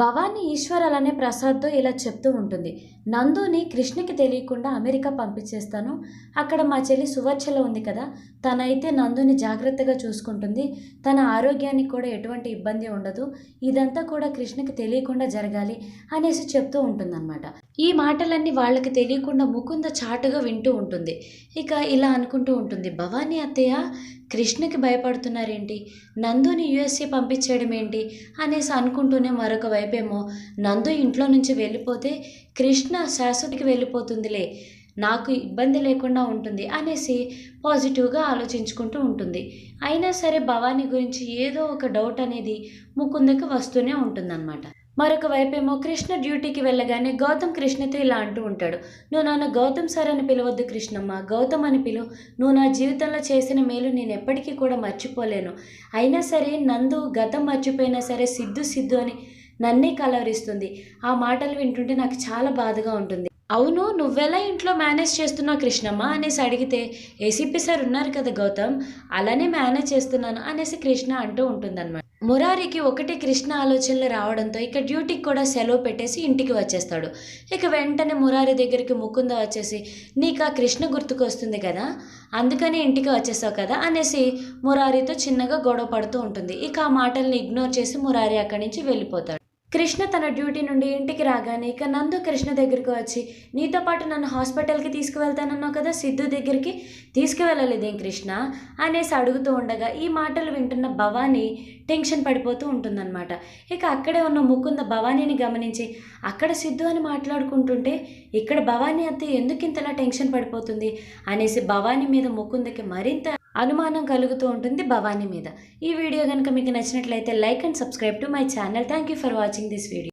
భవానీ ఈశ్వరల్ అనే ప్రసాద్తో ఇలా చెప్తూ ఉంటుంది. నందుని కృష్ణకి తెలియకుండా అమెరికా పంపించేస్తాను. అక్కడ మా చెల్లి సువర్చలో ఉంది కదా. తనైతే నందుని జాగ్రత్తగా చూసుకుంటుంది. తన ఆరోగ్యానికి కూడా ఎటువంటి ఇబ్బంది ఉండదు. ఇదంతా కూడా కృష్ణకి తెలియకుండా జరగాలి అనేసి చెప్తూ ఉంటుందన్నమాట. ఈ మాటలన్నీ వాళ్ళకి తెలియకుండా ముకుంద చాటుగా వింటూ ఉంటుంది. ఇక ఇలా అనుకుంటూ ఉంటుంది. భవానీ అత్తయ్య కృష్ణకి భయపడుతున్నారేంటి? నందుని యుఎస్ఏ పంపించేయడం ఏంటి అనేసి అనుకుంటూనే మరొక వైపు వైపేమో నందు ఇంట్లో నుంచి వెళ్ళిపోతే కృష్ణ శాశ్వతికి వెళ్ళిపోతుందిలే. నాకు ఇబ్బంది లేకుండా ఉంటుంది అనేసి పాజిటివ్గా ఆలోచించుకుంటూ ఉంటుంది. అయినా సరే భవానీ గురించి ఏదో ఒక డౌట్ అనేది ముకుందకి వస్తూనే ఉంటుందన్నమాట. మరొక వైపేమో కృష్ణ డ్యూటీకి వెళ్ళగానే గౌతమ్ కృష్ణతో ఇలా అంటూ ఉంటాడు. నువ్వు నన్ను గౌతమ్ సార్ అని పిలవద్దు కృష్ణమ్మ. గౌతమ్ అని పిలు. నువ్వు నా జీవితంలో చేసిన మేలు నేను ఎప్పటికీ కూడా మర్చిపోలేను. అయినా సరే నందు గతం మర్చిపోయినా సరే సిద్ధు సిద్ధు అని నన్నే కలవరిస్తుంది. ఆ మాటలు వింటుంటే నాకు చాలా బాధగా ఉంటుంది. అవును నువ్వెలా ఇంట్లో మేనేజ్ చేస్తున్నావు కృష్ణమ్మ? అనేసి అడిగితే ఏసీపీ సార్ ఉన్నారు కదా గౌతమ్ అలానే మేనేజ్ చేస్తున్నాను అనేసి కృష్ణ అంటూ ఉంటుందన్నమాట. మురారికి ఒకటి కృష్ణ ఆలోచనలు రావడంతో ఇక డ్యూటీకి కూడా సెలవు పెట్టేసి ఇంటికి వచ్చేస్తాడు. ఇక వెంటనే మురారి దగ్గరికి ముకుంద వచ్చేసి నీకు ఆ కృష్ణ గుర్తుకు వస్తుంది కదా? అందుకని ఇంటికి వచ్చేసావు కదా? అనేసి మురారితో చిన్నగా గొడవ పడుతూ ఉంటుంది. ఇక ఆ మాటల్ని ఇగ్నోర్ చేసి మురారి అక్కడి నుంచి వెళ్ళిపోతాడు. కృష్ణ తన డ్యూటీ నుండి ఇంటికి రాగానే ఇక నందు కృష్ణ దగ్గరికి వచ్చి నీతో పాటు నన్ను హాస్పిటల్కి తీసుకువెళ్తానన్నావు కదా సిద్ధు దగ్గరికి? తీసుకువెళ్ళలేదేం కృష్ణ? అనేసి అడుగుతూ ఉండగా ఈ మాటలు వింటున్న భవానీ టెన్షన్ పడిపోతూ ఉంటుందన్నమాట. ఇక అక్కడే ఉన్న ముకుంద భవానీని గమనించి అక్కడ సిద్ధు అని మాట్లాడుకుంటుంటే ఇక్కడ భవానీ అత్తే ఎందుకు ఇంతలా టెన్షన్ పడిపోతుంది? అనేసి భవానీ మీద ముకుందకి మరింత అనుమానం కలుగుతూ ఉంటుంది భవానీ మీద. ఈ వీడియో కనుక మీకు నచ్చినట్లయితే like and subscribe to my channel. Thank you for watching this video